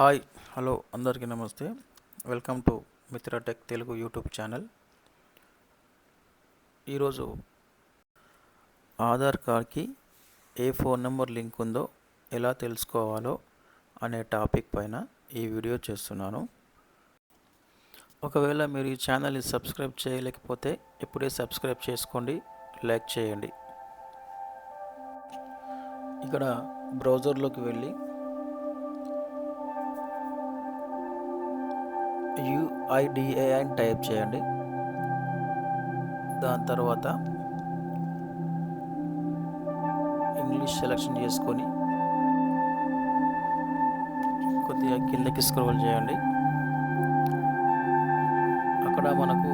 Hi hello అందరికీ నమస్తే. Welcome to Mitra Tech Telugu YouTube channel. ఈరోజు ఆధార్ కార్డ్కి ఏ ఫోన్ నెంబర్ లింక్ ఉందో ఎలా తెలుసుకోవాలో అనే టాపిక్ పైన ఈ వీడియో చేస్తున్నాను. ఒకవేళ మీరు ఈ ఛానల్ని సబ్స్క్రైబ్ చేయలేకపోతే ఇప్పుడే సబ్స్క్రైబ్ చేసుకోండి లైక్ చేయండి. ఇక్కడ బ్రౌజర్లోకి వెళ్ళి యుఐడిఏ అని టైప్ చేయండి. దాని తర్వాత ఇంగ్లీష్ సెలెక్షన్ చేసుకొని కొద్దిగా కిందకి స్క్రోల్ చేయండి. అక్కడ మనకు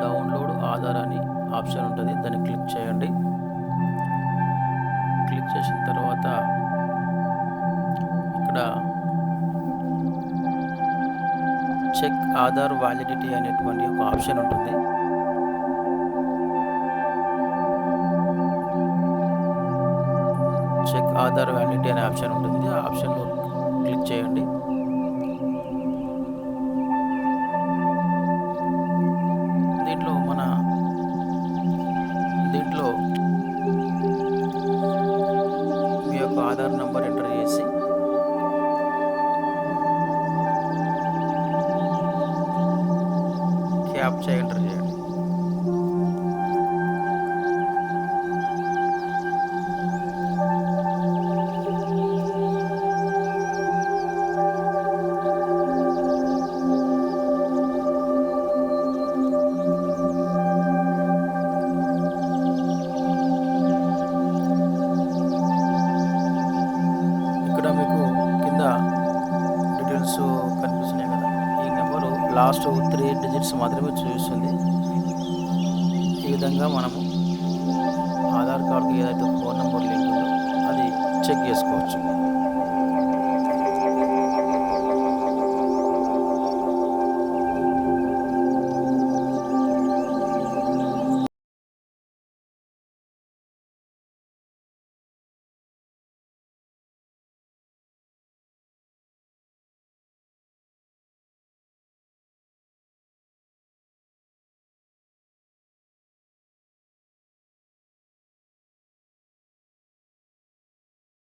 డౌన్లోడ్ ఆధార్ అని ఆప్షన్ ఉంటుంది. దాన్ని క్లిక్ చేయండి. చెక్ ఆధార్ వ్యాలిడిటీ అనేటువంటి ఒక ఆప్షన్ ఉంటుంది. చెక్ ఆధార్ వ్యాలిడిటీ అనే ఆప్షన్ ఉంటుంది. ఆ ఆప్షన్లో క్లిక్ చేయండి. దీంట్లో మన దీంట్లో మీ యొక్క ఆధార్ నెంబర్ ఎంటర్ చేసి క్యాప్చా ఎంటర్ చేయండి ఇక్కడ మీకు కింద డీటెయిల్స్ లాస్ట్ త్రీ డిజిట్స్ మాత్రమే చూపిస్తుంది ఈ విధంగా మనము ఆధార్ కార్డుకి ఏదైతే ఫోన్ నెంబర్ లింక్ ఉందో అది చెక్ చేసుకోవచ్చు.